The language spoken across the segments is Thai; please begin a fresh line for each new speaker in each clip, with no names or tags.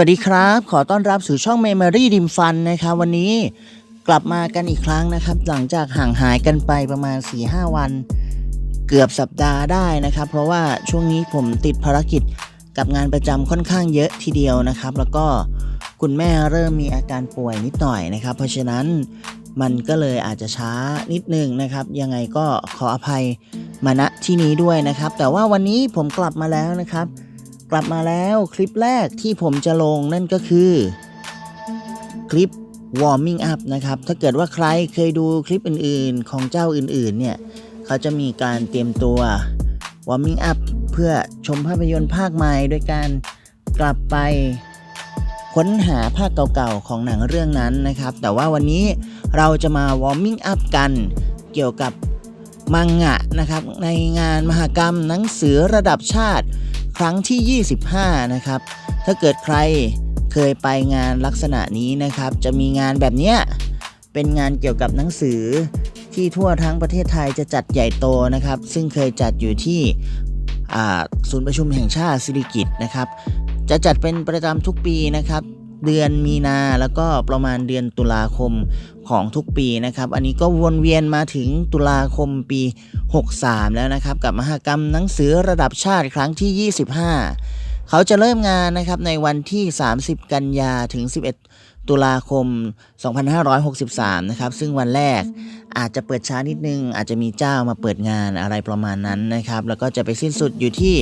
วัสดีครับ ขอต้อนรับสู่ช่อง Memory ดิมฟันนะครับ วันนี้กลับมากันอีกครั้งนะครับ หลังจากห่างหายกันไปประมาณ 4-5 วัน เกือบสัปดาห์ได้นะครับ เพราะว่าช่วงนี้ผมติดภารกิจกับงานประจำค่อนข้างเยอะทีเดียวนะครับ แล้วก็คุณแม่เริ่มมีอาการป่วยนิดหน่อยนะครับ เพราะฉะนั้นมันก็เลยอาจจะช้านิดนึงนะครับ ยังไงก็ขออภัยมาณที่นี้ด้วยนะครับ แต่ว่าวันนี้ผมกลับมาแล้วนะครับ กลับมาแล้วคลิปแรกที่ผมจะลงนั่นก็คือคลิป warming up นะครับ ถ้าเกิดว่าใครเคยดูคลิปอื่นๆ ของเจ้าอื่นๆ เนี่ย เขาจะมีการเตรียมตัว warming up เพื่อชมภาพยนตร์ภาคใหม่ โดยการกลับไปค้นหาภาคเก่าๆ ของหนังเรื่องนั้นนะครับ แต่ว่าวันนี้เราจะมา warming up กัน เกี่ยวกับมังงะนะครับ ในงานมหกรรมหนังสือระดับชาติ ครั้งที่ 25 นะครับ ถ้าเกิดใครเคยไปงานลักษณะนี้นะครับ จะมีงานแบบเนี้ยเป็นงานเกี่ยวกับหนังสือที่ทั่วทั้งประเทศไทยจะจัดใหญ่โตนะครับ ซึ่งเคยจัดอยู่ที่ศูนย์ประชุมแห่งชาติสิริกิตนะครับ จะจัดเป็นประจำทุกปีนะครับ เดือนมีนาแล้วก็ประมาณเดือนตุลาคมของทุกปีนะครับ อันนี้ก็วนเวียนมาถึงตุลาคมปี 63 แล้วนะครับ กับมหกรรมหนังสือระดับชาติครั้งที่ 25 เขาจะเริ่มงานนะครับในวันที่ 30 กันยาถึง 11 ตุลาคม 2563 นะครับ ซึ่งวันแรกอาจจะเปิดช้านิดนึง อาจจะมีเจ้ามาเปิดงานอะไรประมาณนั้นนะครับ แล้วก็จะไปสิ้นสุดอยู่ที่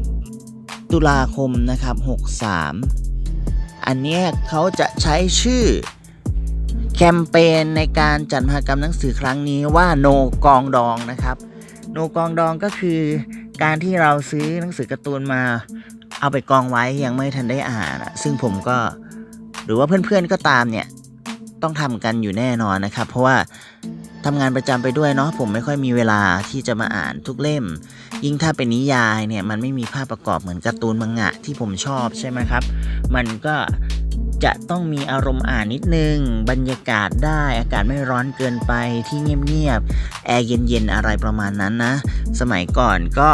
11 ตุลาคมนะครับ 63 อันเนี้ยเขาจะใช้ชื่อแคมเปญในการจัดมหกรรมหนังสือครั้งนี้ว่าโนกองดองนะครับ โนกองดองก็คือการที่เราซื้อหนังสือการ์ตูนมาเอาไปกองไว้ยังไม่ทันได้อ่านอะซึ่งผมก็หรือว่าเพื่อนๆก็ตามเนี่ยต้องทำกันอยู่แน่นอนนะครับ เพราะว่าทำงานประจำไปด้วยเนาะผมไม่ค่อยมีเวลาที่จะมาอ่านทุกเล่ม ยิ่งถ้าเป็นนิยายเนี่ยมันไม่มีภาพประกอบเหมือนการ์ตูนมังงะที่ผมชอบใช่ไหมครับ มันก็ จะต้องมีอารมณ์อ่านนิดนึง บรรยากาศได้อากาศไม่ร้อนเกินไปที่เงียบๆแอร์เย็นๆอะไรประมาณนั้นนะ สมัยก่อนก็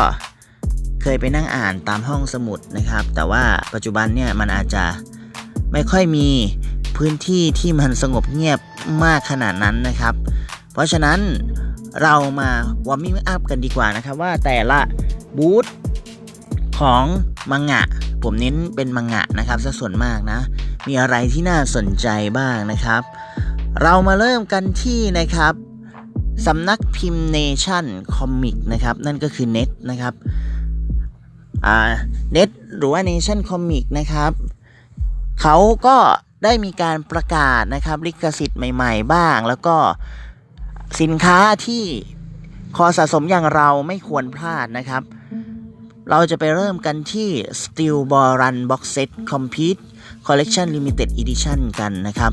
เคยไปนั่งอ่านตามห้องสมุดนะครับ แต่ว่าปัจจุบันเนี่ยมันอาจจะไม่ค่อยมีพื้นที่ที่มันสงบเงียบมากขนาดนั้นนะครับ เพราะฉะนั้นเรามาวอร์มิ่งอัพกันดีกว่านะครับว่าแต่ละบูธของมังงะ ผมเน้นเป็นมังงะนะครับซะส่วนมากนะ มีอะไรที่น่าสนใจบ้างนะครับ เรามาเริ่มกันที่นะครับสำนักพิมพ์ Nation Comic นะครับ นั่นก็คือ Net นะครับอ่า Net หรือว่า Nation Comic นะครับเขาก็ได้มีการประกาศนะครับลิขสิทธิ์ใหม่ ๆ บ้าง แล้วก็สินค้าที่คอสะสมอย่างเราไม่ควรพลาดนะครับ เราจะไปเริ่มกันที่ Steel Ball Run Box Set Complete Collection Limited Edition กันนะครับ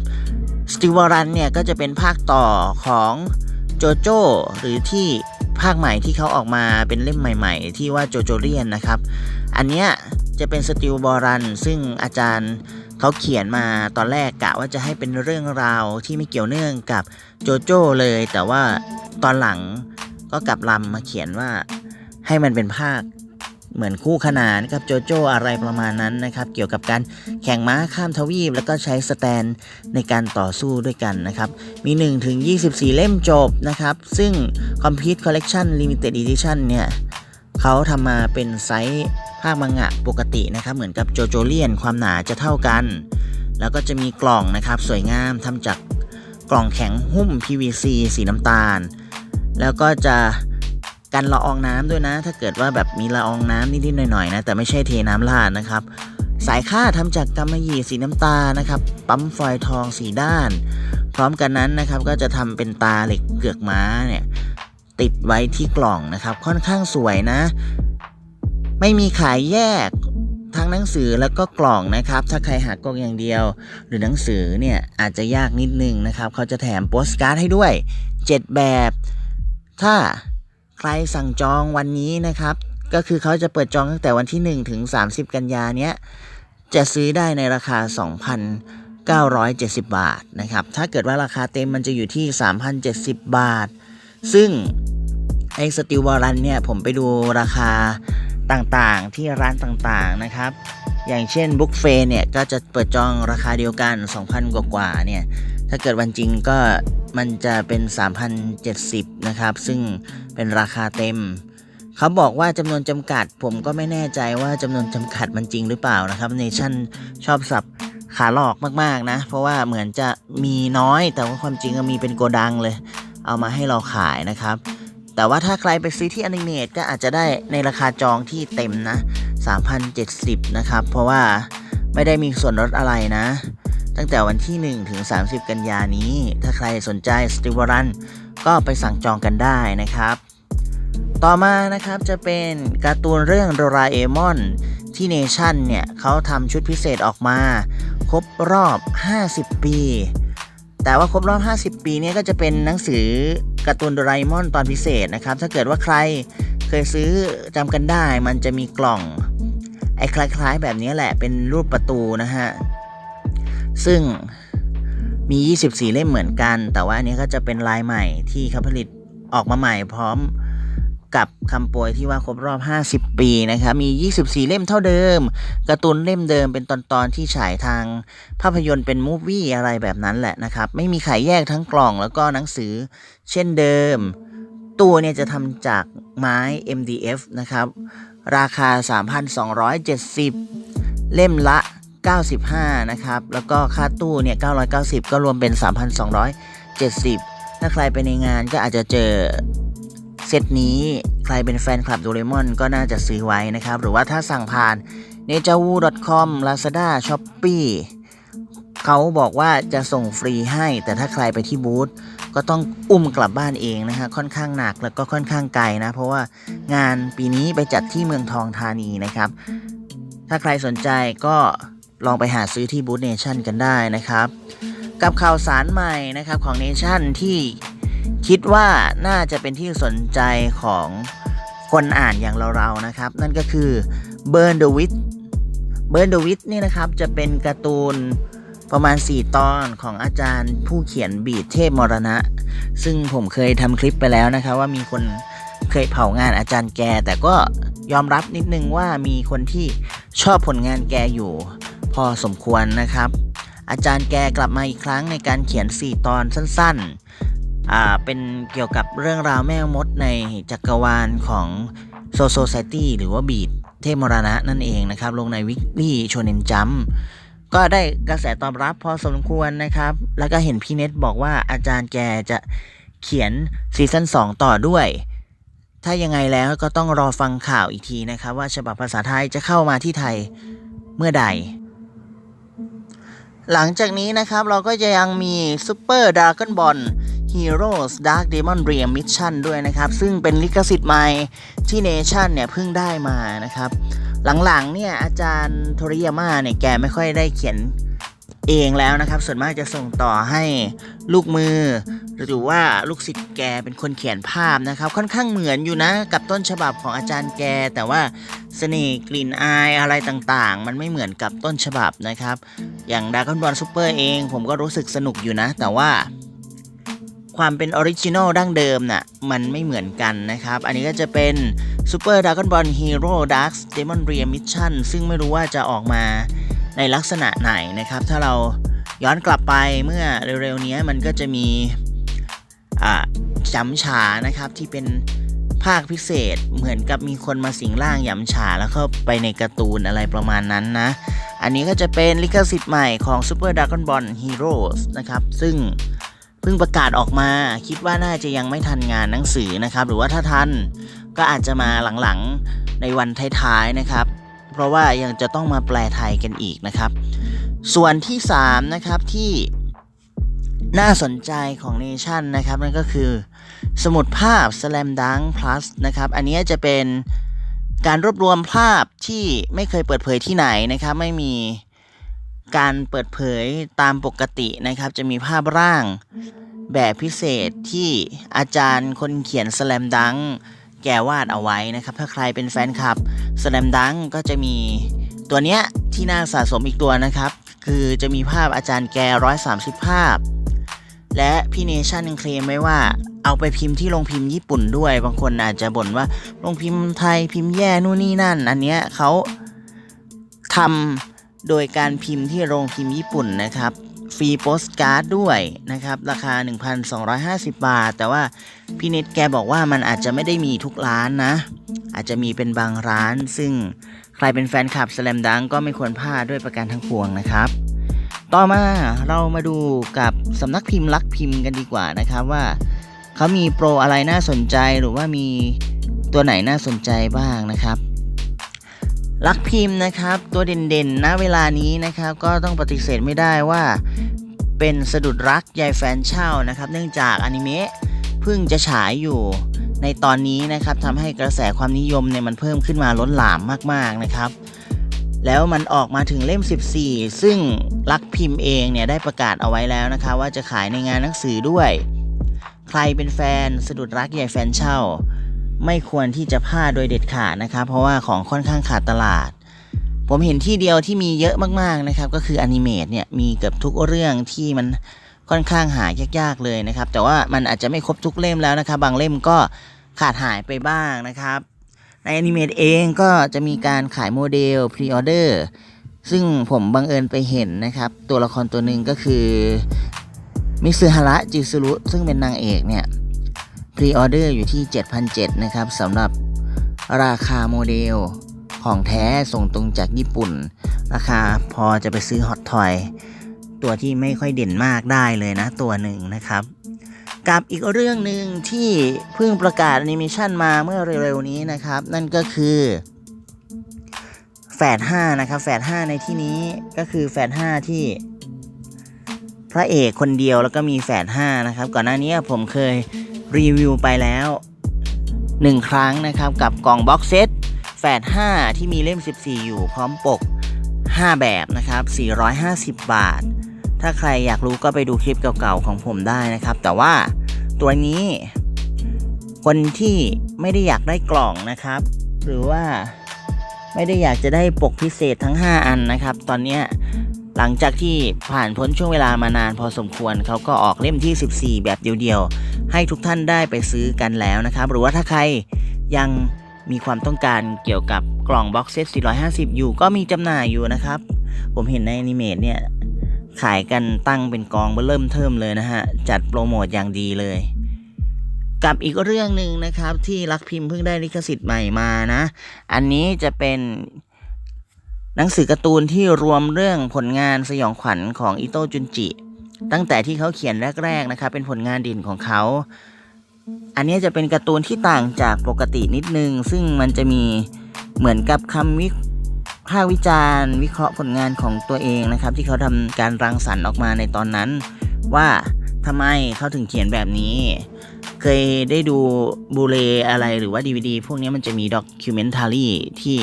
Steel Ball Run เนี่ยก็จะเป็นภาคต่อของโจโจ้หรือที่ภาคใหม่ที่เขาออกมาเป็นเล่มใหม่ ๆ ที่ว่าโจโจเรียนนะครับ อันเนี้ยจะเป็น Steel Ball Run ซึ่งอาจารย์เขาเขียนมาตอนแรกกะว่าจะให้เป็นเรื่องราวที่ไม่เกี่ยวเนื่องกับโจโจ้เลย แต่ว่าตอนหลังก็กลับลำมาเขียนว่าให้มันเป็นภาค เหมือนคู่ขนานกับโจโจ้อะไรประมาณนั้นนะครับ เกี่ยวกับการแข่งม้าข้ามทวีป แล้วก็ใช้สแตนในการต่อสู้ด้วยกันนะครับ มี 1 ถึง 24 เล่มจบนะครับ ซึ่ง Complete Collection Limited Edition เนี่ยเขาทำมาเป็นไซส์ภาคมังงะปกตินะครับ เหมือนกับโจโจเลียนความหนาจะเท่ากัน แล้วก็จะมีกล่องนะครับ สวยงามทำจากกล่องแข็งหุ้ม PVC สีน้ำตาล แล้วก็จะ กันละอองน้ำด้วยนะ ถ้าเกิดว่าแบบมีละอองน้ำนิดๆหน่อยๆนะ แต่ไม่ใช่เทน้ำราดนะครับ สายค่าทำจากกำมะหยี่สีน้ำตาลนะครับ ปั๊มฟอยทองสีด้าน พร้อมกันนั้นนะครับ ก็จะทำเป็นตาเหล็กเกือกม้าเนี่ยติดไว้ที่กล่องนะครับ ค่อนข้างสวยนะ ไม่มีขายแยกทั้งหนังสือแล้วก็กล่องนะครับ ถ้าใครหากล่องอย่างเดียว หรือหนังสือเนี่ยอาจจะยากนิดนึงนะครับ เขาจะแถมโปสการ์ดให้ด้วย 7 แบบ ถ้า ใครสั่งจองวันนี้นะครับ ก็คือเขาจะเปิดจองตั้งแต่วันที่ 1 ถึง 30 กันยาเนี้ยจะซื้อได้ในราคา 2,970 บาทนะครับ ถ้าเกิดว่าราคาเต็มมันจะอยู่ที่ 3,070 บาท ซึ่งไอ้สติววารันเนี่ยผมไปดูราคาต่างๆที่ร้านต่างๆนะครับ อย่างเช่นบุ๊กเฟเนี่ยก็จะเปิดจองราคาเดียวกัน 2,000 กว่ากว่าเนี่ย ถ้าเกิดวันจริงก็มันจะเป็น 3,070 นะครับ ซึ่งเป็นราคาเต็ม เขาบอกว่าจำนวนจำกัด ผมก็ไม่แน่ใจว่าจำนวนจำกัดมันจริงหรือเปล่านะครับเนชั่นชอบสับขาหลอกมาก ๆ นะ เพราะว่าเหมือนจะมีน้อย แต่ว่าความจริงก็มีเป็นโกดังเลย เอามาให้เราขายนะครับ แต่ว่าถ้าใครไปซื้อที่อนิเมตก็อาจจะได้ในราคาจองที่เต็มนะ3,070 นะครับ เพราะว่าไม่ได้มีส่วนลดอะไรนะ ตั้งแต่วันที่ 1 ถึง 30 กันยานี้ ถ้าใครสนใจสติวรันก็ไปสั่งจองกันได้นะครับ ต่อมานะครับจะเป็นการ์ตูนเรื่องโดราเอมอนที่เนชั่นเนี่ยเขาทำชุดพิเศษออกมา ครบรอบ 50 ปี แต่ว่าครบรอบ 50 ปีเนี่ยก็จะเป็นหนังสือการ์ตูนโดราเอมอนตอนพิเศษนะครับ ถ้าเกิดว่าใครเคยซื้อจำกันได้มันจะมีกล่องไอ้คล้ายๆ แบบนี้แหละเป็นรูปประตูนะฮะ ซึ่งมี 24 เล่มเหมือนกัน แต่ว่าอันนี้ก็จะเป็นลายใหม่ที่เขาผลิตออกมาใหม่พร้อมกับคำโปรยที่ว่าครบรอบ 50 ปีนะครับมี 24 เล่มเท่าเดิมการ์ตูนเล่มเดิมเป็นตอนๆที่ฉายทางภาพยนตร์เป็นมูฟวี่อะไรแบบนั้นแหละนะครับ ไม่มีขายแยกทั้งกล่องแล้วก็หนังสือ เช่นเดิม ตัวเนี่ยจะทำจากไม้ MDF นะครับ ราคา 3,270 เล่มละ 95 นะครับ แล้วก็ค่าตู้เนี่ย 990 ก็รวมเป็น 3,270 ถ้าใครไปในงานก็อาจจะเจอเซตนี้ใครเป็นแฟนคลับโดเรมอนก็น่าจะซื้อไว้นะครับ หรือว่าถ้าสั่งผ่าน n e j a w o c o m Lazada Shopee เขาบอกว่าจะส่งฟรีให้ แต่ถ้าใครไปที่บูธก็ต้องอุ้มกลับบ้านเองนะฮะค่อนข้างหนักแล้วก็ค่อนข้างไกลนะ เพราะว่างานปีนี้ไปจัดที่เมืองทองธานีนะครับ ถ้าใครสนใจก็ ลองไปหาซื้อที่บูธเนชั่นกันได้นะครับ กับข่าวสารใหม่นะครับของเนชั่นที่คิดว่าน่าจะเป็นที่สนใจของคนอ่านอย่างเราๆนะครับ นั่นก็คือ Burn the Witch Burn the Witch นี่นะครับจะเป็นการ์ตูนประมาณ 4 ตอนของอาจารย์ผู้เขียนบีดเทพมรณะ ซึ่งผมเคยทำคลิปไปแล้วนะครับว่ามีคนเคยเผางานอาจารย์แก แต่ก็ยอมรับนิดนึงว่ามีคนที่ชอบผลงานแกอยู่ พอสมควรนะครับ อาจารย์แกกลับมาอีกครั้งในการเขียน 4 ตอนสั้นๆอ่าเป็นเกี่ยวกับเรื่องราวแม่มดในจักรวาลของโซโซไซตี้หรือว่าบีดเทพมรณะนั่นเองนะครับ ลงในวิกฤตโชเนนจัมก็ได้กระแสตอบรับพอสมควรนะครับ แล้วก็เห็นพี่เน็ตบอกว่าอาจารย์แกจะเขียนซีซั่น2 ต่อด้วย ถ้ายังไงแล้วก็ต้องรอฟังข่าวอีกทีนะครับ ว่าฉบับภาษาไทยจะเข้ามาที่ไทยเมื่อใด หลังจากนี้นะครับเราก็จะยังมี Super Dragon Ball Heroes Dark Demon Realm Mission ด้วยนะครับ ซึ่งเป็นลิขสิทธิ์ใหม่ที่ Nation เนี่ยเพิ่งได้มานะครับ หลังๆเนี่ยอาจารย์โทริยาม่าเนี่ยแกไม่ค่อยได้เขียนเองแล้วนะครับ ส่วนมากจะส่งต่อให้ลูกมือ หรือว่าลูกศิษย์แกเป็นคนเขียนภาพนะครับ ค่อนข้างเหมือนอยู่นะกับต้นฉบับของอาจารย์แก แต่ว่า เสน่ห์กลิ่นอายอะไรต่างๆ มันไม่เหมือนกับต้นฉบับนะครับ อย่างด r a ก o n บอลซูเปอร์เองผมก็รู้สึกสนุกอยู่นะ แต่ว่า ความเป็นออริจินอลดั้งเดิมน่ะมันไม่เหมือนกันนะครับ อันนี้ก็จะเป็น Super Dragon Ball Hero Dark Demon Rear Mission ซึ่งไม่รู้ว่าจะออกมาในลักษณะไหนนะครับ ถ้าเราย้อนกลับไปเมื่อเร็วๆนี้มันก็จะมีอ่าจำฉานะครับที่เป็น ภาคพิเศษเหมือนกับมีคนมาสิงร่างหยำฉาแล้วเข้าไปในการ์ตูนอะไรประมาณนั้นนะ อันนี้ก็จะเป็นลิขสิทธิ์ใหม่ของ Super Dragon Ball Heroes นะครับ ซึ่งเพิ่งประกาศออกมา คิดว่าน่าจะยังไม่ทันงานหนังสือนะครับ หรือว่าถ้าทันก็อาจจะมาหลังๆในวันท้ายๆนะครับ เพราะว่ายังจะต้องมาแปลไทยกันอีกนะครับ ส่วนที่ 3 นะครับที่ น่าสนใจของเนชั่นนะครับ นั่นก็คือ สมุดภาพ Slam Dunk Plus นะครับ อันนี้จะเป็นการรวบรวมภาพที่ไม่เคยเปิดเผยที่ไหนนะครับ ไม่มีการเปิดเผยตามปกตินะครับ จะมีภาพร่างแบบพิเศษที่อาจารย์คนเขียน Slam Dunk แกวาดเอาไว้นะครับ ถ้าใครเป็นแฟนคลับ Slam Dunk ก็จะมีตัวเนี้ยที่น่าสะสมอีกตัวนะครับ คือจะมีภาพอาจารย์แก130ภาพ และพี่เนชั่นยังเคลมไว้ว่าเอาไปพิมพ์ที่โรงพิมพ์ญี่ปุ่นด้วย บางคนอาจจะบ่นว่าโรงพิมพ์ไทยพิมพ์แย่นู่นนี่นั่น อันเนี้ยเขาทำโดยการพิมพ์ที่โรงพิมพ์ญี่ปุ่นนะครับฟรีโปสการ์ดด้วยนะครับ ราคา 1,250 บาท แต่ว่าพี่เน็ตแกบอกว่ามันอาจจะไม่ได้มีทุกร้านนะ อาจจะมีเป็นบางร้าน ซึ่งใครเป็นแฟนคลับสแลมดังก็ไม่ควรพลาดด้วยประการทั้งปวงนะครับ ต่อมาเรามาดูกับสำนักพิมพ์ลักพิมพ์กันดีกว่านะครับว่าเขามีโปรอะไรน่าสนใจหรือว่ามีตัวไหนน่าสนใจบ้างนะครับ ลักพิมพ์นะครับ ตัวเด่นๆณเวลานี้นะครับ ก็ต้องปฏิเสธไม่ได้ว่า เป็นสะดุดรักยายแฟนเช่านะครับ เนื่องจากอนิเมะเพิ่งจะฉายอยู่ในตอนนี้นะครับทำให้กระแสความนิยมเนี่ยมันเพิ่มขึ้นมาล้นหลามมากๆนะครับ แล้วมันออกมาถึงเล่ม 14 ซึ่งลักพิมพ์เองเนี่ยได้ประกาศเอาไว้แล้วนะคะ ว่าจะขายในงานหนังสือด้วย ใครเป็นแฟนสะดุดรักใหญ่แฟนเช่า ไม่ควรที่จะพลาดโดยเด็ดขาดนะครับเพราะว่าของค่อนข้างขาดตลาด ผมเห็นที่เดียวที่มีเยอะมากๆนะครับ ก็คืออนิเมตเนี่ยมีเกือบทุกเรื่องที่มันค่อนข้างหายากๆเลยนะครับ แต่ว่ามันอาจจะไม่ครบทุกเล่มแล้วนะครับ บางเล่มก็ขาดหายไปบ้างนะครับ ในอนิเมตเองก็จะมีการขายโมเดลพรีออเดอร์ซึ่งผมบังเอิญไปเห็นนะครับ ตัวละครตัวหนึ่งก็คือมิซึฮาระจิซุรุซึ่งเป็นนางเอกเนี่ยพรีออเดอร์อยู่ที่7,700นะครับสำหรับราคาโมเดลของแท้ส่งตรงจากญี่ปุ่น ราคาพอจะไปซื้อฮอตทอย ตัวที่ไม่ค่อยเด่นมากได้เลยนะตัวหนึ่งนะครับ กับอีกเรื่องหนึ่งที่เพิ่งประกาศแอนิเมชันมาเมื่อเร็วๆนี้นะครับ นั่นก็คือแฝด5นะครับแฝด5ในที่นี้ก็คือแฝด5ที่พระเอกคนเดียวแล้วก็มีแฝด5นะครับ ก่อนหน้านี้ผมเคยรีวิวไปแล้ว1ครั้งนะครับ กับกล่องบ็อกเซตแฝด5ที่มีเล่ม 14 อยู่พร้อมปก 5 แบบนะครับ 450 บาท ถ้าใครอยากรู้ก็ไปดูคลิปเก่าๆของผมได้นะครับ แต่ว่าตัวนี้ คนที่ไม่ได้อยากได้กล่องนะครับ หรือว่าไม่ได้อยากจะได้ปกพิเศษทั้ง 5 อันนะครับ ตอนนี้หลังจากที่ผ่านพ้นช่วงเวลามานานพอสมควรเขาก็ออกเล่มที่ 14 แบบเดียวๆ ให้ทุกท่านได้ไปซื้อกันแล้วนะครับ หรือว่าถ้าใครยังมีความต้องการเกี่ยวกับกล่องบ็อกเซต450 อยู่ ก็มีจำหน่ายอยู่นะครับ ผมเห็นในอนิเมตเนี่ย ขายกันตั้งเป็นกองเบอร์เริ่มเทิมเลยนะฮะ จัดโปรโมทอย่างดีเลย กับอีกเรื่องหนึ่งนะครับที่รักพิมพ์เพิ่งได้ลิขสิทธิ์ใหม่มานะ อันนี้จะเป็นหนังสือการ์ตูนที่รวมเรื่องผลงานสยองขวัญของอิโตะจุนจิ ตั้งแต่ที่เขาเขียนแรก ๆ นะครับ เป็นผลงานด่นของเขา อันนี้จะเป็นการ์ตูนที่ต่างจากปกตินิดนึง ซึ่งมันจะมีเหมือนกับคำวิ ภาควิจารณ์ วิเคราะห์ผลงานของตัวเองนะครับ ที่เขาทำการรังสรรค์ออกมาในตอนนั้น ว่าทำไมเขาถึงเขียนแบบนี้ เคยได้ดูบูเลอะไรหรือว่า DVD พวกนี้มันจะมีด็อกิวเมนทารีที่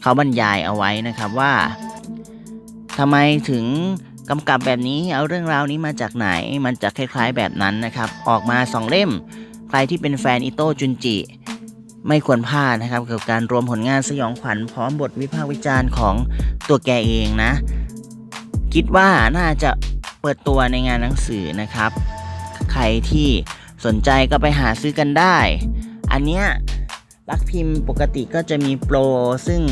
เขาบรรยายเอาไว้นะครับว่าทำไมถึงกำกับแบบนี้เอาเรื่องราวนี้มาจากไหน มันจะคล้ายๆแบบนั้นนะครับ ออกมาสองเล่ม ใครที่เป็นแฟนอิโต้จุนจิ ไม่ควรพลาดนะครับกับการรวมผลงานสยองขวัญพร้อมบทวิพากษ์วิจารณ์ของตัวแกเองนะ คิดว่าน่าจะเปิดตัวในงานหนังสือนะครับ ใครที่สนใจก็ไปหาซื้อกันได้ อันเนี้ยรักพิมพ์ปกติก็จะมีโปรซึ่ง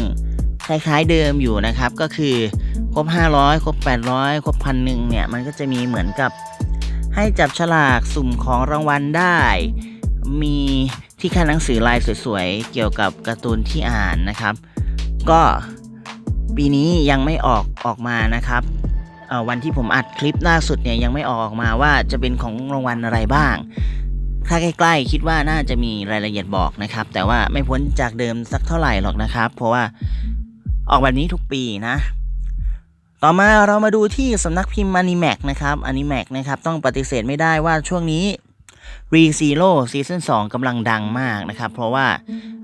คล้ายๆเดิมอยู่นะครับ ก็คือครบ 500 ครบ 800 ครบพันหนึ่งเนี่ย มันก็จะมีเหมือนกับให้จับฉลากสุ่มของรางวัลได้ มีที่ค่าหนังสือลายสวยๆ เกี่ยวกับการ์ตูนที่อ่านนะครับ ก็ปีนี้ยังไม่ออกออกมานะครับวันที่ผมอัดคลิปล่าสุดเนี่ยยังไม่ออกออกมาว่าจะเป็นของรางวัลอะไรบ้าง ถ้าใกล้ๆคิดว่าน่าจะมีรายละเอียดบอกนะครับ แต่ว่าไม่พ้นจากเดิมสักเท่าไหร่หรอกนะครับ เพราะว่าออกแบบนี้ทุกปีนะ ต่อมาเรามาดูที่สำนักพิมพ์ Animax นะครับ Animax นะครับต้องปฏิเสธไม่ได้ว่าช่วงนี้ Re Zero ซีซั่น2กำลังดังมากนะครับ เพราะว่า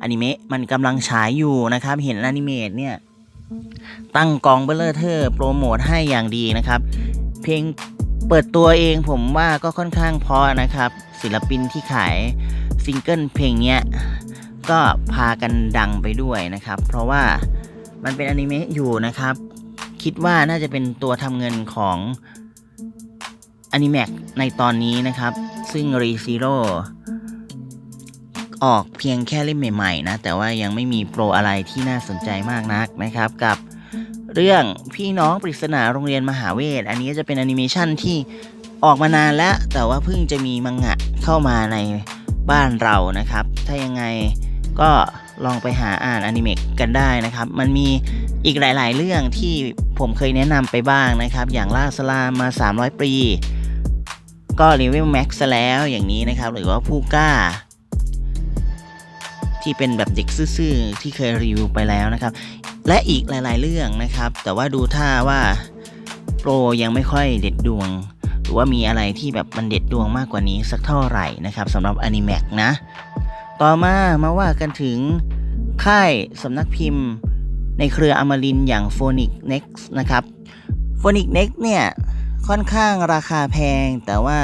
อนิเมะมันกำลังฉายอยู่นะครับ เห็นอนิเมตเนี่ย ตั้งกองเบลเลอร์เทอร์โปรโมทให้อย่างดีนะครับ เพลงเปิดตัวเองผมว่าก็ค่อนข้างเพอนะครับ ศิลปินที่ขายซิงเกิลเพลงเนี้ยก็พากันดังไปด้วยนะครับ เพราะว่ามันเป็นอนิเมะอยู่นะครับ คิดว่าน่าจะเป็นตัวทำเงินของอนิเมะในตอนนี้นะครับ ซึ่ง r e z e r o ออกเพียงแค่เล่มใหม่ๆนะ แต่ว่ายังไม่มีโปรอะไรที่น่าสนใจมากนักนะครับ กับเรื่องพี่น้องปริศนาโรงเรียนมหาเวท อันนี้จะเป็นแอนิเมชันที่ออกมานานแล้ว แต่ว่าเพิ่งจะมีมังงะเข้ามาในบ้านเรานะครับ ถ้ายังไงก็ลองไปหาอ่านอนิเมะกันได้นะครับ มันมีอีกหลาย ๆ เรื่องที่ผมเคยแนะนำไปบ้างนะครับ อย่างล่าสลามมา 300 ปี ก็เลเวลแม็กซ์แล้วอย่างนี้นะครับ หรือว่าผู้กล้า ที่เป็นแบบเด็กซื่อๆที่เคยรีวิวไปแล้วนะครับ และอีกหลายๆเรื่องนะครับ แต่ว่าดูท่าว่าโปรยังไม่ค่อยเด็ดดวง หรือว่ามีอะไรที่แบบมันเด็ดดวงมากกว่านี้สักเท่าไหร่นะครับสำหรับ a n i m a c นะ ต่อมามาว่ากันถึงค่ายสำนักพิมพ์ ในเครืออมรินอย่าง Phonic Next นะครับ Phonic Next เนี่ย ค่อนข้างราคาแพง แต่ว่า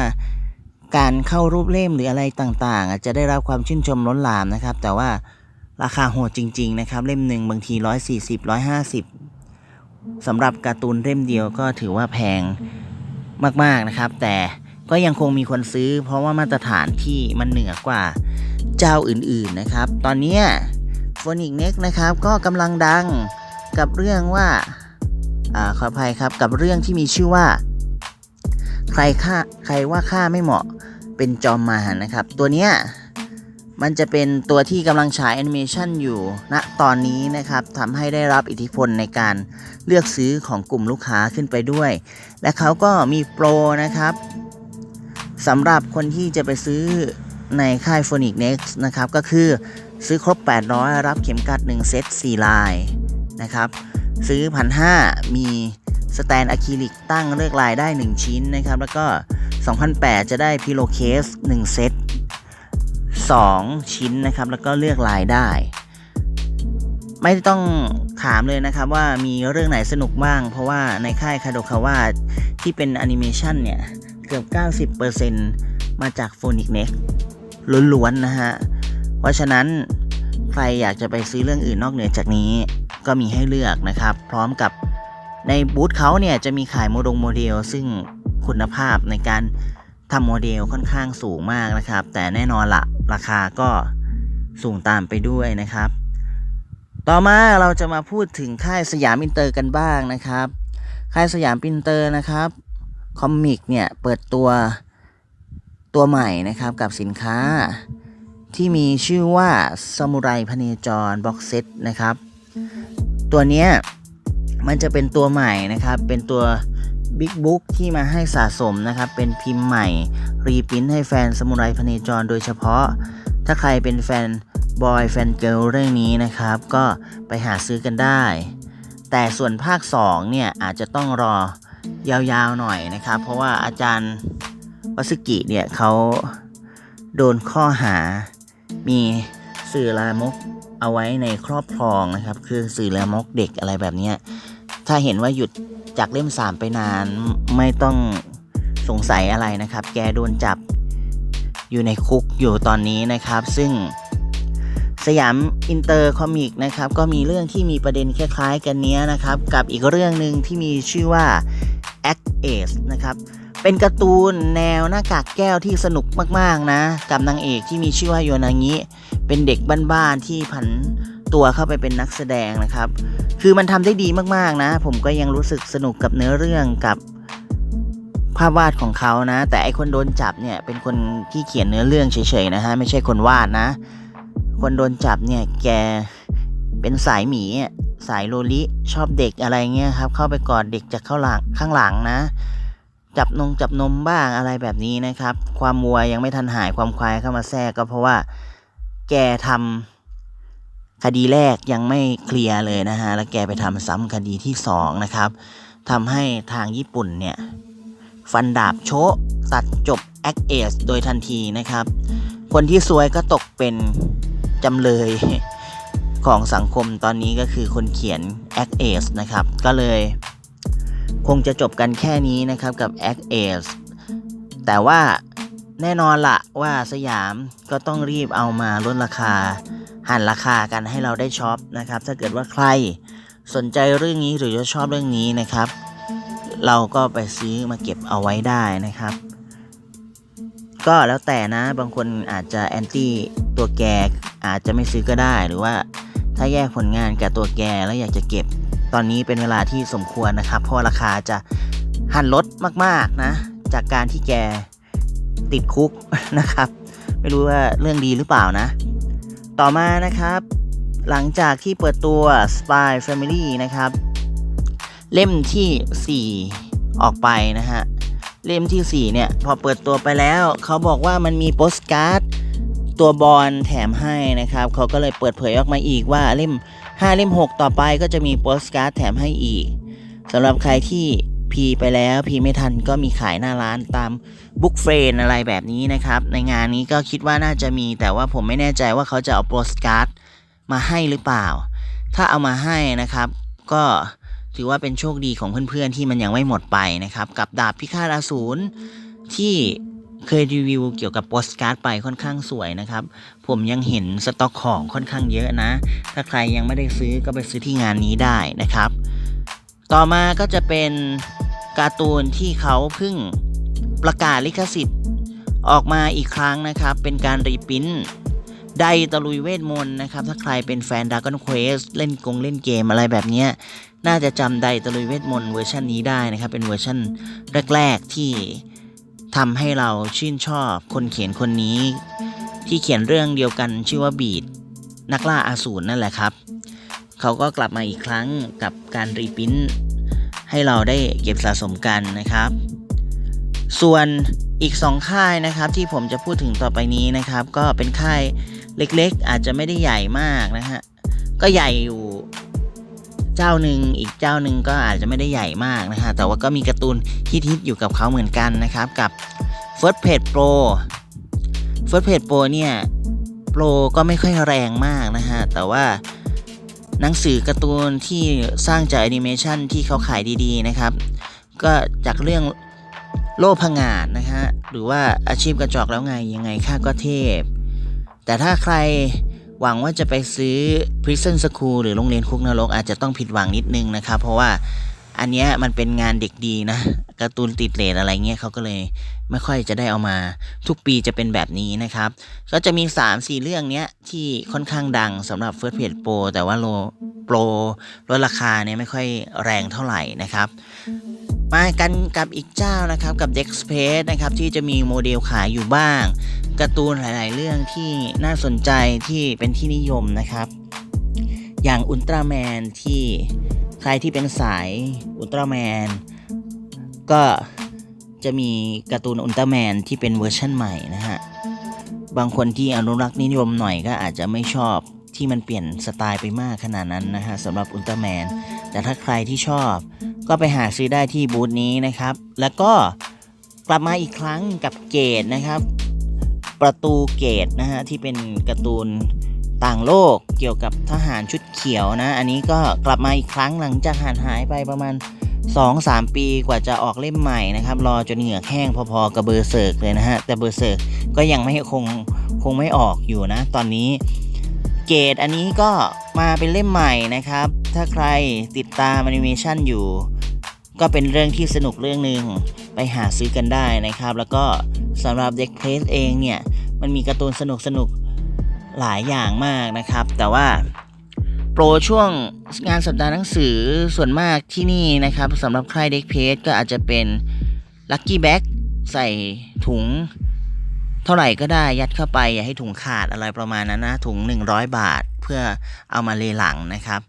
การเข้ารูปเล่มหรืออะไรต่างๆจะได้รับความชื่นชมล้นหลามนะครับ แต่ว่าราคาโหดจริง ๆ นะครับ เล่มหนึ่งบางที140 150สำหรับการ์ตูนเล่มเดียวก็ถือว่าแพงมากๆนะครับ แต่ก็ยังคงมีคนซื้อ เพราะว่ามาตรฐานที่มันเหนือกว่าเจ้าอื่นๆนะครับ ตอนนี้โฟนิกเน็กนะครับก็กำลังดังกับเรื่องว่าอ่าขออภัยครับกับเรื่องที่มีชื่อว่า ใครค่าใครว่าค่าไม่เหมาะเป็นจอมมารนะครับ ตัวเนี้ยมันจะเป็นตัวที่กำลังฉายแอนิเมชันอยู่ณตอนนี้นะครับทำให้ได้รับอิทธิพลในการเลือกซื้อของกลุ่มลูกค้าขึ้นไปด้วย และเขาก็มีโปรนะครับสำหรับคนที่จะไปซื้อในค่าย Phonic Next นะครับ ก็คือซื้อครบ 800 รับเข็มกัด 1 เซต 4 ลายนะครับ ซื้อ 1,500 มี สแตนอะคริลิกตั้งเลือกลายได้ 1 ชิ้นนะครับ แล้วก็2,800จะได้พิโลเคส1เซต2 ชิ้นนะครับ แล้วก็เลือกลายได้ ไม่ต้องถามเลยนะครับว่ามีเรื่องไหนสนุกบ้าง เพราะว่าในค่ายคาโดคาวาที่เป็นแอนิเมชันเนี่ย เกือบ 90%มาจาก Phonic Next ล้วนๆนะฮะ เพราะฉะนั้นใครอยากจะไปซื้อเรื่องอื่นนอกเหนือจากนี้ ก็มีให้เลือกนะครับ พร้อมกับ ในบูธเขาเนี่ยจะมีขายโมดงโมเดล ซึ่งคุณภาพในการทำโมเดลค่อนข้างสูงมากนะครับ แต่แน่นอนละราคาก็สูงตามไปด้วยนะครับ ต่อมาเราจะมาพูดถึงค่ายสยามอินเตอร์กันบ้างนะครับ ค่ายสยามอินเตอร์นะครับคอมิกเนี่ยเปิดตัวตัวใหม่นะครับกับสินค้า ที่มีชื่อว่าซามูไรพเนจรบ็อกเซตนะครับ ตัวเนี้ย มันจะเป็นตัวใหม่นะครับ เป็นตัวบิ๊กบุ๊กที่มาให้สะสมนะครับ เป็นพิมพ์ใหม่ รีพิมพ์ให้แฟนซามูไรพเนจรโดยเฉพาะ ถ้าใครเป็นแฟนบอยแฟนเกิร์ลเรื่องนี้นะครับ ก็ไปหาซื้อกันได้ แต่ส่วนภาค 2 เนี่ย อาจจะต้องรอยาวๆหน่อยนะครับ เพราะว่าอาจารย์วัสกิเนี่ยเขาโดนข้อหา มีสื่อลามกเอาไว้ในครอบครองนะครับ คือสื่อลามกเด็กอะไรแบบนี้ ถ้าเห็นว่าหยุดจากเล่ม 3 ไปนานไม่ต้องสงสัยอะไรนะครับ แกโดนจับอยู่ในคุกอยู่ตอนนี้นะครับ ซึ่งสยามอินเตอร์คอมิกนะครับ ก็มีเรื่องที่มีประเด็นคล้ายๆ กันเนี้ยนะครับ กับอีกเรื่องหนึ่งที่มีชื่อว่า a c Ace นะครับ เป็นการ์ตูนแนวหน้ากากแก้วที่สนุกมากๆนะ กับนางเอกที่มีชื่อว่าโยนางิเป็นเด็กบ้านๆที่ผัน ตัวเข้าไปเป็นนักแสดงนะครับ คือมันทำได้ดีมากๆนะ ผมก็ยังรู้สึกสนุกกับเนื้อเรื่องกับภาพวาดของเขานะ แต่ไอคนโดนจับเนี่ยเป็นคนที่เขียนเนื้อเรื่องเฉยๆนะฮะไม่ใช่คนวาดนะ คนโดนจับเนี่ยแกเป็นสายหมีสายโลลิชอบเด็กอะไรเงี้ยครับ เข้าไปกอดเด็กจากข้างหลังข้างหลังนะ จับนงจับนมบ้างอะไรแบบนี้นะครับ ความวัวยังไม่ทันหายความควายเข้ามาแทรกก็เพราะว่าแกทำ คดีแรกยังไม่เคลียร์เลยนะฮะ แล้วแกไปทำซ้ำคดีที่สองนะครับทำให้ทางญี่ปุ่นเนี่ย ฟันดาบโชะตัดจบแอคเอสโดยทันทีนะครับ คนที่ซวยก็ตกเป็นจำเลยของสังคมตอนนี้ก็คือคนเขียน a c t a c e นะครับ ก็เลย คงจะจบกันแค่นี้นะครับกับ a c t a c e แต่ว่าแน่นอนละว่าสยามก็ต้องรีบเอามาลดราคา หันราคากันให้เราได้ช็อปนะครับ ถ้าเกิดว่าใครสนใจเรื่องนี้หรือจะชอบเรื่องนี้นะครับ เราก็ไปซื้อมาเก็บเอาไว้ได้นะครับ ก็แล้วแต่นะบางคนอาจจะแอนตี้ตัวแกอาจจะไม่ซื้อก็ได้หรือว่าถ้าแยกผลงานกับตัวแกแล้วอยากจะเก็บ ตอนนี้เป็นเวลาที่สมควรนะครับ เพราะราคาจะหันลดมากๆนะ จากการที่แกติดคุกนะครับ ไม่รู้ว่าเรื่องดีหรือเปล่านะ ต่อมานะครับ หลังจากที่เปิดตัว Spy Family นะครับ เล่มทีสี่ 4 ออกไปนะฮะ เล่มที่ 4 เนี่ย พอเปิดตัวไปแล้ว เขาบอกว่ามันมีโปสการ์ดตัวบอลแถมให้นะครับ เขาก็เลยเปิดเผยออกมาอีกว่าเล่ม 5 เล่ม 6 ต่อไปก็จะมีโปสการ์ดแถมให้อีกสำหรับใครที่ พีไปแล้วพีไม่ทันก็มีขายหน้าร้านตามบุ๊กเฟรนอะไรแบบนี้นะครับ ในงานนี้ก็คิดว่าน่าจะมีแต่ว่าผมไม่แน่ใจว่าเขาจะเอาโปสการ์ดมาให้หรือเปล่า ถ้าเอามาให้นะครับ ก็ถือว่าเป็นโชคดีของเพื่อนๆที่มันยังไม่หมดไปนะครับ กับดาบพิฆาตอสูรที่เคยรีวิวเกี่ยวกับโปสการ์ดไปค่อนข้างสวยนะครับ ผมยังเห็นสต็อกของค่อนข้างเยอะนะ ถ้าใครยังไม่ได้ซื้อก็ไปซื้อที่งานนี้ได้นะครับ ต่อมาก็จะเป็น การ์ตูนที่เขาเพิ่งประกาศลิขสิทธิ์ ออกมาอีกครั้งนะครับ เป็นการรีปรินไดตะลุยเวทมนต์นะครับ ถ้าใครเป็นแฟน Dragon Quest เล่นกงเล่นเกมอะไรแบบนี้ น่าจะจำไดตะลุยเวทมนต์เวอร์ชันนี้ได้นะครับ เป็นเวอร์ชันแรก ๆ ที่ทำให้เราชื่นชอบคนเขียนคนนี้ ที่เขียนเรื่องเดียวกันชื่อว่าบีดนักล่าอาสูรนั่นแหละครับ เขาก็กลับมาอีกครั้งกับการรีปริน ให้เราได้เก็บสะสมกันนะครับ ส่วนอีก 2 ค่ายนะครับที่ผมจะพูดถึงต่อไปนี้นะครับ ก็เป็นค่ายเล็กๆ อาจจะไม่ได้ใหญ่มากนะฮะก็ใหญ่อยู่เจ้าหนึ่งอีกเจ้าหนึ่งก็อาจจะไม่ได้ใหญ่มากนะฮะแต่ว่าก็มีการ์ตูนฮิตๆอยู่กับเขาเหมือนกันนะครับกับ First Page Pro First Page Pro เนี่ยโปรก็ไม่ค่อยแรงมากนะฮะแต่ว่า หนังสือการ์ตูนที่สร้างจากแอนิเมชันที่เขาขายดีๆนะครับ ก็จากเรื่องโลกพงาดนะฮะหรือว่าอาชีพกระจอกแล้วไงยังไงค่าก็เทพ แต่ถ้าใครหวังว่าจะไปซื้อ Prison School หรือโรงเรียนคุกนรกอาจจะต้องผิดหวังนิดนึงนะครับ เพราะว่า อันเนี้ยมันเป็นงานเด็กดีนะการ์ตูนติดเลทอะไรเงี้ยเขาก็เลยไม่ค่อยจะได้เอามา ทุกปีจะเป็นแบบนี้นะครับ ก็จะมี 3-4 เรื่องเนี้ยที่ค่อนข้างดังสำหรับ First Page Pro แต่ว่าโลโปรลดราคาเนี่ยไม่ค่อยแรงเท่าไหร่นะครับ มากันกับอีกเจ้านะครับกับ Dex p a c e นะครับที่จะมีโมเดลขายอยู่บ้างการ์ตูนหลาย ๆ เรื่องที่น่าสนใจที่เป็นที่นิยมนะครับ อย่างอุลตร้าแมนที่ใครที่เป็นสายอุลตร้าแมนก็จะมีการ์ตูนอุลตร้าแมนที่เป็นเวอร์ชั่นใหม่นะฮะ บางคนที่อนุรักษ์นิยมหน่อยก็อาจจะไม่ชอบที่มันเปลี่ยนสไตล์ไปมากขนาดนั้นนะฮะสำหรับอุลตร้าแมนแต่ถ้าใครที่ชอบ ก็ไปหาซื้อได้ที่บูธนี้นะครับ แล้วก็กลับมาอีกครั้งกับเกตนะครับ ประตูเกตนะฮะที่เป็นการ์ตูน ต่างโลกเกี่ยวกับทหารชุดเขียวนะ อันนี้ก็กลับมาอีกครั้งหลังจากห่างหายไปประมาณ 2-3 ปีกว่าจะออกเล่มใหม่นะครับ รอจนเหงื่อแห้งพอๆกับเบอร์เซิร์กเลยนะฮะ แต่เบอร์เซิร์กก็ยังไม่คงคงไม่ออกอยู่นะ ตอนนี้เกตอันนี้ก็มาเป็นเล่มใหม่นะครับ ถ้าใครติดตามแอนิเมชันอยู่ ก็เป็นเรื่องที่สนุกเรื่องหนึ่งไปหาซื้อกันได้นะครับ แล้วก็สำหรับเด็กเพลสเองเนี่ย มันมีการ์ตูนสนุกสนุกๆ หลายอย่างมากนะครับ แต่ว่าโปรช่วงงานสัปดาห์หนังสือส่วนมากที่นี่นะครับสำหรับใครเด็กเพจก็อาจจะเป็นลั c กี้แบ็กใส่ถุงเท่าไหร่ก็ได้ยัดเข้าไป อย่าให้ถุงขาดอะไรประมาณนั้นนะถุง 100 บาทเพื่อเอามาเลหลังนะครับ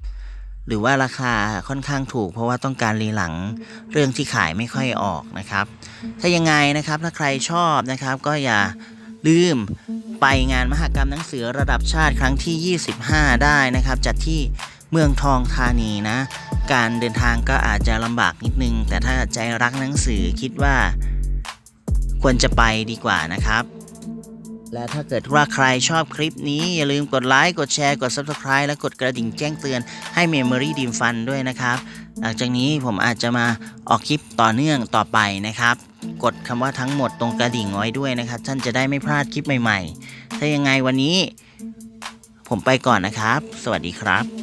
หรือว่าราคาค่อนข้างถูก เพราะว่าต้องการรีหลังเรื่องที่ขายไม่ค่อยออกนะครับ ถ้ายังไงนะครับถ้าใครชอบนะครับ ก็อย่า ลืมไปงานมหกรรมหนังสือระดับชาติครั้งที่ 25 ได้นะครับ จัดที่เมืองทองธานีนะ การเดินทางก็อาจจะลำบากนิดนึง แต่ถ้าใจรักหนังสือคิดว่า ควรจะไปดีกว่านะครับ และถ้าเกิดว่าใครชอบคลิปนี้ อย่าลืมกดไลค์กดแชร์กด Subscribe และกดกระดิ่งแจ้งเตือนให้ Memory d e a m Fun ด้วยนะครับ หลังจากนี้ผมอาจจะมาออกคลิปต่อเนื่องต่อไปนะครับ กดคำว่าทั้งหมดตรงกระดิ่งไว้ด้วยนะครับ ท่านจะได้ไม่พลาดคลิปใหม่ ๆ ถ้ายังไงวันนี้ ผมไปก่อนนะครับ สวัสดีครับ